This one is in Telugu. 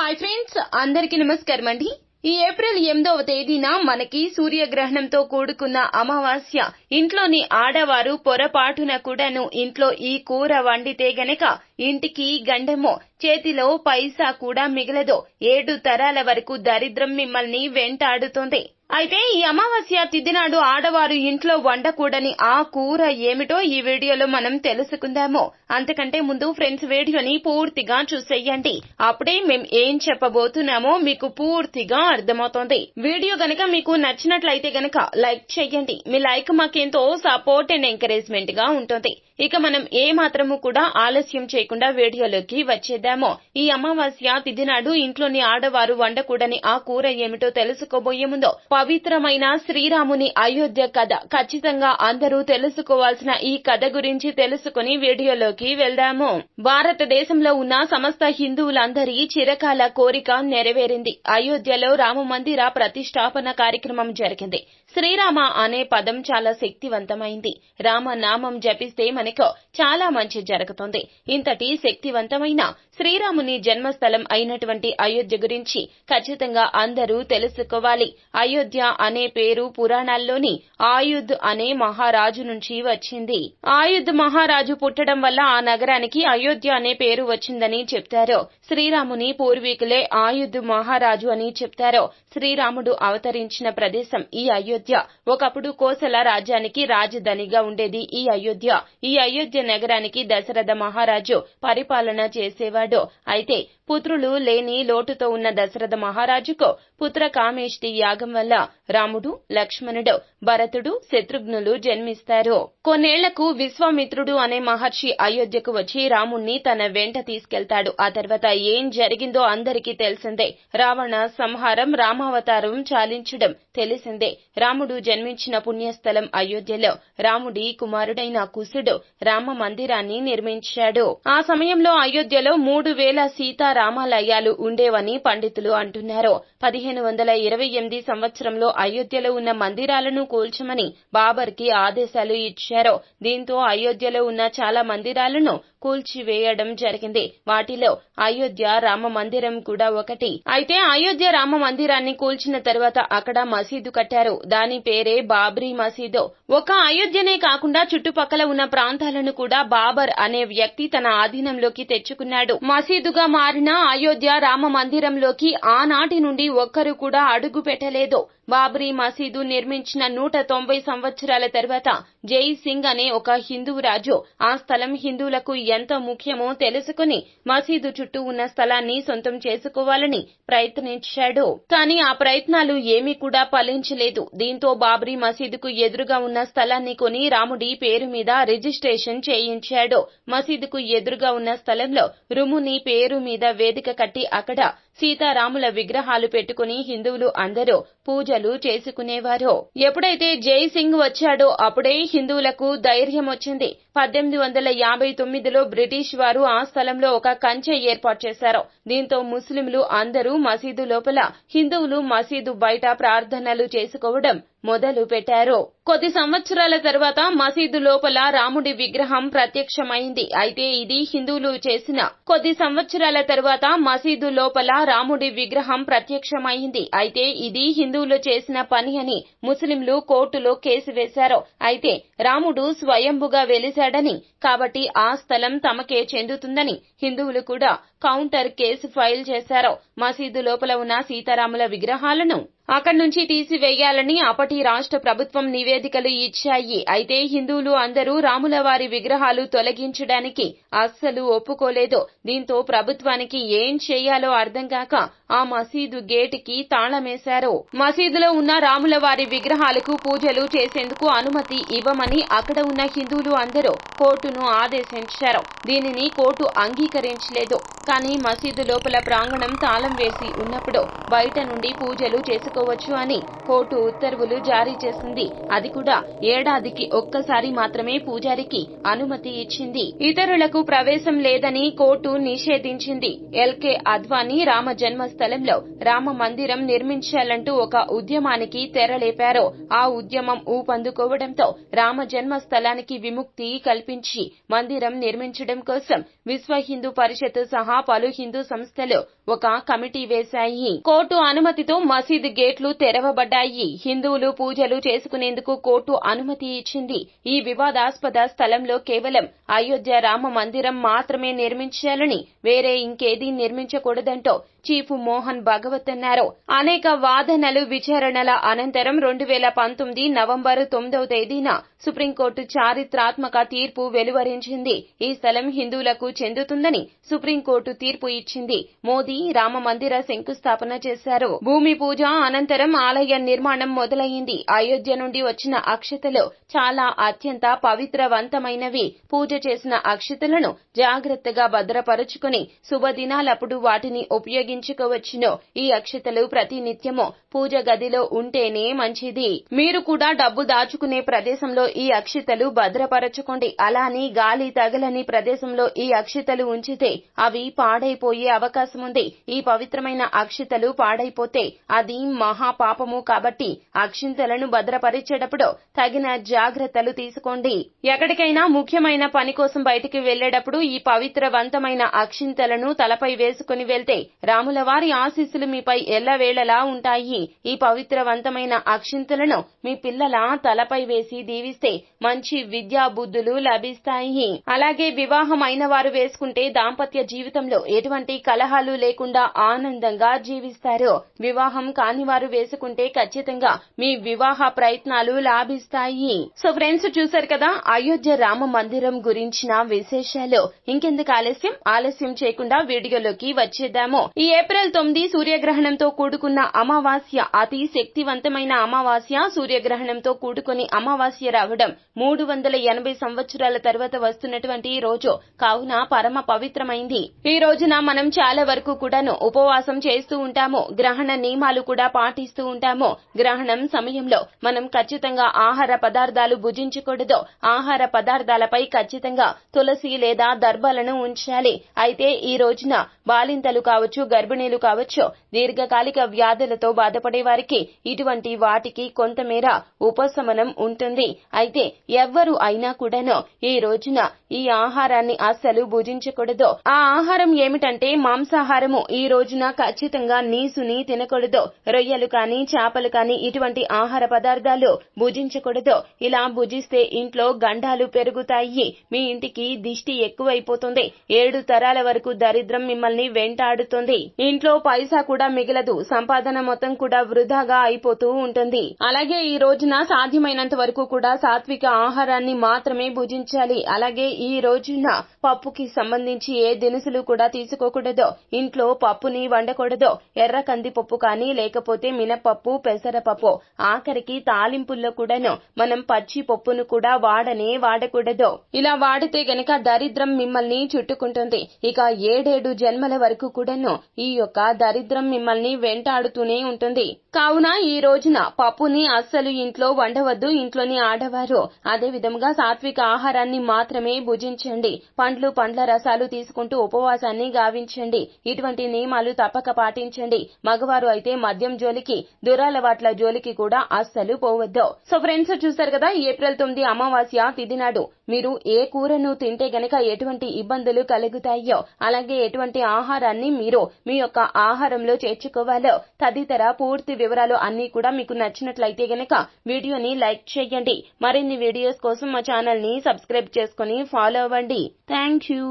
హాయ్ ఫ్రెండ్స్ అందరికి నమస్కారం అండి. ఈ ఏప్రిల్ ఎనిమిదవ తేదీన మనకి సూర్యగ్రహణంతో కూడుకున్న అమావాస్య. ఇంట్లోని ఆడవారు పొరపాటున కూడాను ఇంట్లో ఈ కూర వండితే గనక ఇంటికి గండమో చేతిలో పైసా కూడా మిగలదో ఏడు తరాల వరకు దరిద్రం మిమ్మల్ని వెంటాడుతోంది. అయితే ఈ అమావాస్య తిథినాడు ఆడవారు ఇంట్లో వండకూడని ఆ కూర ఏమిటో ఈ వీడియోలో మనం తెలుసుకుందాము. అంతకంటే ముందు ఫ్రెండ్స్ వీడియోని పూర్తిగా చూసేయండి. అప్పుడే మేం ఏం చెప్పబోతున్నామో మీకు పూర్తిగా అర్థమవుతోంది. వీడియో గనక మీకు నచ్చినట్లయితే గనక లైక్ చేయండి. మీ లైక్ మాకెంతో సపోర్ట్ అండ్ ఎంకరేజ్మెంట్గా ఉంటుంది. ఇక మనం ఏ మాత్రము కూడా ఆలస్యం చేయకుండా వీడియోలోకి వచ్చేద్దాము. ఈ అమావాస్య తిథి నాడు ఇంట్లోని ఆడవారు వండకూడని ఆ కూర ఏమిటో తెలుసుకోబోయే ముందు పవిత్రమైన శ్రీరాముని అయోధ్య కథ ఖచ్చితంగా అందరూ తెలుసుకోవాల్సిన ఈ కథ గురించి తెలుసుకుని వీడియోలోకి వెళ్దాము. భారతదేశంలో ఉన్న సమస్త హిందువులందరి చిరకాల కోరిక నెరవేరింది. అయోధ్యలో రామ మందిర ప్రతిష్టాపన కార్యక్రమం జరిగింది. శ్రీరామ అనే పదం చాలా శక్తివంతమైంది. రామ నామం జపిస్తే మనకు చాలా మంచి జరుగుతుంది. ఇంతటి శక్తివంతమైన శ్రీరాముని జన్మస్థలం అయినటువంటి అయోధ్య గురించి ఖచ్చితంగా అందరూ తెలుసుకోవాలి. అయోధ్య అనే పేరు పురాణాల్లోని ఆయుధ్ అనే మహారాజు నుంచి వచ్చింది. ఆయుధ్ మహారాజు పుట్టడం వల్ల ఆ నగరానికి అయోధ్య అనే పేరు వచ్చిందని చెప్తారు. శ్రీరాముని పూర్వీకులే ఆయుధ్ మహారాజు అని చెప్తారు. శ్రీరాముడు అవతరించిన ప్రదేశం ఈ అయోధ్య అయోధ్య. ఒకప్పుడు కోసల రాజ్యానికి రాజధానిగా ఉండేది ఈ అయోధ్య. ఈ అయోధ్య నగరానికి దశరథ మహారాజు పరిపాలన చేసేవాడు. అయితే పుత్రులు లేని లోటుతో ఉన్న దశరథ మహారాజుకు పుత్ర కామేష్టి యాగం వల్ల రాముడు లక్ష్మణుడు భరతుడు శత్రుఘ్నులు జన్మిస్తారు. కొన్నేళ్ళకు విశ్వామిత్రుడు అనే మహర్షి అయోధ్యకు వచ్చి రాముణ్ణి తన వెంట తీసుకెళ్తాడు. ఆ తర్వాత ఏం జరిగిందో అందరికీ తెలిసిందే. రావణ సంహారం రామావతారం చాలించడం తెలిసిందే. రాముడు జన్మించిన పుణ్యస్థలం అయోధ్యలో రాముడి కుమారుడైన కుశుడు రామ మందిరాన్ని నిర్మించాడు. ఆ సమయంలో అయోధ్యలో మూడు వేల సీతారా రామాలయాలు ఉండేవని పండితులు అంటున్నారు. పదిహేను వందల ఇరవై ఎనిమిది సంవత్సరంలో అయోధ్యలో ఉన్న మందిరాలను కూల్చమని బాబర్కి ఆదేశాలు ఇచ్చారు. దీంతో అయోధ్యలో ఉన్న చాలా మందిరాలను కూల్చివేయడం జరిగింది. వాటిలో అయోధ్య రామ మందిరం కూడా ఒకటి. అయితే అయోధ్య రామ మందిరాన్ని కూల్చిన తర్వాత అక్కడ మసీదు కట్టారు. దాని పేరే బాబ్రీ మసీదు. ఒక అయోధ్యనే కాకుండా చుట్టుపక్కల ఉన్న ప్రాంతాలను కూడా బాబర్ అనే వ్యక్తి తన ఆధీనంలోకి తెచ్చుకున్నాడు. మసీదుగా మారిన అయోధ్య రామ మందిరంలోకి ఆనాటి నుండి ఒక్కరు కూడా అడుగు పెట్టలేదు. బాబ్రీ మసీదు నిర్మించిన నూట తొంభై సంవత్సరాల తర్వాత జై సింగ్ అనే ఒక హిందూ రాజు ఆ స్థలం హిందువులకు ఎంత ముఖ్యమో తెలుసుకుని మసీదు చుట్టూ ఉన్న స్థలాన్ని సొంతం చేసుకోవాలని ప్రయత్నించాడు. కానీ ఆ ప్రయత్నాలు ఏమీ కూడా ఫలించలేదు. దీంతో బాబ్రీ మసీదుకు ఎదురుగా ఉన్న స్థలాన్ని కొని రాముడి పేరు మీద రిజిస్ట్రేషన్ చేయించాడు. మసీదుకు ఎదురుగా ఉన్న స్థలంలో రుముని పేరు మీద వేదిక కట్టి అక్కడ సీతారాముల విగ్రహాలు పెట్టుకుని హిందువులు అందరూ పూజలు చేసుకునేవారు. ఎప్పుడైతే జై సింగ్ వచ్చాడో అప్పుడే హిందువులకు ధైర్యం వచ్చింది. పద్దెనిమిది వందల యాభై తొమ్మిదిలో బ్రిటిష్ వారు ఆ స్థలంలో ఒక కంచె ఏర్పాటు చేశారు. దీంతో ముస్లింలు అందరూ మసీదు లోపల హిందువులు మసీదు బయట ప్రార్థనలు చేసుకోవడం మొదలు పెట్టారు. కొద్ది సంవత్సరాల తర్వాత మసీదు లోపల రాముడి విగ్రహం ప్రత్యక్షమైంది. అయితే ఇది హిందువులు చేసిన కొద్ది సంవత్సరాల తర్వాత మసీదు లోపల రాముడి విగ్రహం ప్రత్యక్షమైంది. అయితే ఇది హిందువులు చేసిన పని అని ముస్లింలు కోర్టులో కేసు వేశారు. అయితే రాముడు స్వయంభుగా వెలిశాడని కాబట్టి ఆ స్థలం తమకే చెందుతుందని హిందువులు కూడా కౌంటర్ కేసు ఫైల్ చేశారు. మసీదు లోపల ఉన్న సీతారాముల విగ్రహాలను అక్కడి నుంచి తీసివేయాలని అప్పటి రాష్ట్ర ప్రభుత్వం నివేదికలు ఇచ్చాయి. అయితే హిందువులు అందరూ రాముల వారి విగ్రహాలు తొలగించడానికి అస్సలు ఒప్పుకోలేదు. దీంతో ప్రభుత్వానికి ఏం చేయాలో అర్థం కాక ఆ మసీదు గేటుకి తాళమేశారు. మసీదులో ఉన్న రాముల వారి విగ్రహాలకు పూజలు చేసేందుకు అనుమతి ఇవ్వమని అక్కడ ఉన్న హిందువులు అందరూ కోర్టును ఆదేశించారు. దీనిని కోర్టు అంగీకరించలేదు. కానీ మసీదు లోపల ప్రాంగణం తాళం వేసి ఉన్నప్పుడు బయట నుండి పూజలు చేసుకోవచ్చు అని కోర్టు ఉత్తర్వులు జారీ చేసింది. అది కూడా ఏడాదికి ఒక్కసారి మాత్రమే పూజారికి అనుమతి ఇచ్చింది. ఇతరులకు ప్రవేశం లేదని కోర్టు నిషేధించింది. ఎల్కే అద్వానీ రామ జన్మస్థలంలో రామ మందిరం నిర్మించాలంటూ ఒక ఉద్యమానికి తెరలేపారు ఆ ఉద్యమం ఊపందుకోవడంతో రామ జన్మస్థలానికి విముక్తి కల్పించి మందిరం నిర్మించడం కోసం విశ్వ హిందూ పరిషత్ సహా పలు హిందూ సంస్థలు ఒక కమిటీ వేశాయి. కోర్టు అనుమతితో మసీదు గేట్లు తెరవబడ్డాయి. హిందువులు పూజలు చేసుకునేందుకు కోర్టు అనుమతి ఇచ్చింది. ఈ వివాదాస్పద స్థలంలో కేవలం అయోధ్య రామ మందిరం మాత్రమే నిర్మించాలని వేరే ఇంకేదీ నిర్మించకూడదంటూ చీఫ్ మోహన్ భగవత్ అన్నారు. అనేక వాదనలు విచారణల అనంతరం రెండు వేల పంతొమ్మిది నవంబర్ తొమ్మిదవ తేదీన సుప్రీంకోర్టు చారిత్రాత్మక తీర్పు వెలువరించింది. ఈ స్థలం హిందువులకు చెందుతుందని సుప్రీంకోర్టు తీర్పు ఇచ్చింది. మోదీ రామ మందిర శంకుస్థాపన చేశారు. భూమి పూజ అనంతరం ఆలయ నిర్మాణం మొదలైంది. అయోధ్య నుండి వచ్చిన అక్షతలు చాలా అత్యంత పవిత్రవంతమైనవి. పూజ చేసిన అక్షతలను జాగ్రత్తగా భద్రపరుచుకుని శుభదినాలప్పుడు వాటిని ఉపయోగించుకోవచ్చును. ఈ అక్షతలు ప్రతి నిత్యము పూజ గదిలో ఉంటేనే మంచిది. మీరు కూడా డబ్బు దాచుకునే ప్రదేశంలో ఈ అక్షితలు భద్రపరచుకోండి. అలానే గాలి తగలని ప్రదేశంలో ఈ అక్షితలు ఉంచితే అవి పాడైపోయే అవకాశం ఉంది ఈ పవిత్రమైన అక్షితలు పాడైపోతే అది మహాపాపము కాబట్టి అక్షింతలను భద్రపరిచేటప్పుడు తగిన జాగ్రత్తలు తీసుకోండి. ఎక్కడికైనా ముఖ్యమైన పని కోసం బయటికి వెళ్ళేటప్పుడు ఈ పవిత్రవంతమైన అక్షింతలను తలపై వేసుకుని వెళ్తే రా వారి ఆశీస్సులు మీపై ఎల్లవేళలా ఉంటాయి. ఈ పవిత్రవంతమైన అక్షింతలను మీ పిల్లల తలపై వేసి దీవిస్తే మంచి విద్యా బుద్ధులు లభిస్తాయి. అలాగే వివాహం అయిన వారు వేసుకుంటే దాంపత్య జీవితంలో ఎటువంటి కలహాలు లేకుండా ఆనందంగా జీవిస్తారు. వివాహం కాని వారు వేసుకుంటే ఖచ్చితంగా మీ వివాహ ప్రయత్నాలు లాభిస్తాయి. సో ఫ్రెండ్స్ చూసారు కదా అయోధ్య రామ మందిరం గురించిన విశేషాలు. ఇంకెందుకు ఆలస్యం? ఆలస్యం చేయకుండా వీడియోలోకి వచ్చేద్దాము. ఈ ఏప్రిల్ తొమ్మిది సూర్యగ్రహణంతో కూడుకున్న అమావాస్య అతి శక్తివంతమైన అమావాస్య సూర్యగ్రహణంతో కూడుకుని అమావాస్య రావడం మూడు వందల ఎనభై సంవత్సరాల తర్వాత వస్తున్నటువంటి రోజు. కావున పరమ పవిత్రమైంది. ఈ రోజున మనం చాలా వరకు కూడాను ఉపవాసం చేస్తూ ఉంటాము. గ్రహణ నియమాలు కూడా పాటిస్తూ ఉంటాము. గ్రహణం సమయంలో మనం ఖచ్చితంగా ఆహార పదార్థాలు భుజించకూడదు. ఆహార పదార్థాలపై ఖచ్చితంగా తులసి లేదా దర్భలను ఉంచాలి. అయితే ఈ రోజున బాలింతలు కావచ్చు గర్భిణీలు కావచ్చు దీర్ఘకాలిక వ్యాధులతో బాధపడే వారికి ఇటువంటి వాటికి కొంతమేర ఉపశమనం ఉంటుంది. అయితే ఎవ్వరు అయినా కూడాను ఈ రోజున ఈ ఆహారాన్ని అస్సలు భుజించకూడదు. ఆ ఆహారం ఏమిటంటే మాంసాహారము. ఈ రోజున ఖచ్చితంగా నీసుని తినకూడదు. రొయ్యలు కాని చేపలు కాని ఇటువంటి ఆహార పదార్థాలు భుజించకూడదు. ఇలా భుజిస్తే ఇంట్లో గండాలు పెరుగుతాయి. మీ ఇంటికి దిష్టి ఎక్కువైపోతుంది. ఏడు తరాల వరకు దరిద్రం మిమ్మల్ని వెంటాడుతుంది. ఇంట్లో పైసా కూడా మిగలదు. సంపాదన మొత్తం కూడా వృధాగా అయిపోతూ ఉంటుంది. అలాగే ఈ రోజున సాధ్యమైనంత వరకు కూడా సాత్విక ఆహారాన్ని మాత్రమే భుజించాలి. అలాగే ఈ రోజున పప్పుకి సంబంధించి ఏ దినుసులు కూడా తీసుకోకూడదు. ఇంట్లో పప్పుని వండకూడదు. ఎర్ర కందిపప్పు కానీ లేకపోతే మినపప్పు పెసరపప్పు ఆఖరికి తాలింపుల్లో కూడాను మనం పచ్చి పప్పును కూడా వాడనే వాడకూడదు. ఇలా వాడితే గనక దరిద్రం మిమ్మల్ని చుట్టుకుంటుంది. ఇక ఏడేడు జన్మల వరకు కూడాను ఈ యొక్క దరిద్రం మిమ్మల్ని వెంటాడుతూనే ఉంటుంది. కావున ఈ రోజున పప్పుని అస్సలు ఇంట్లో వండవద్దు. ఇంట్లోని ఆడవారు అదే విధముగా సాత్విక ఆహారాన్ని మాత్రమే భుజించండి. పండ్లు పండ్ల రసాలు తీసుకుంటూ ఉపవాసాన్ని గావించండి. ఇటువంటి నియమాలు తప్పక పాటించండి. మగవారు అయితే మద్యం జోలికి దురాలవాట్ల జోలికి కూడా అస్సలు పోవద్దు. సో ఫ్రెండ్స్ చూసారు కదా ఏప్రిల్ తొమ్మిది అమావాస్య తిథి నాడు మీరు ఏ కూరను తింటే గనక ఎటువంటి ఇబ్బందులు కలుగుతాయో అలాగే ఎటువంటి ఆహారాన్ని మీరు మీ యొక్క ఆహారంలో చేర్చుకోవాలో తదితర పూర్తి వివరాలు అన్ని కూడా మీకు నచ్చినట్లయితే గనక వీడియోని లైక్ చేయండి. మరిన్ని వీడియోస్ కోసం మా ఛానల్ని సబ్స్క్రైబ్ చేసుకుని ఫాలో అవ్వండి. Thank you.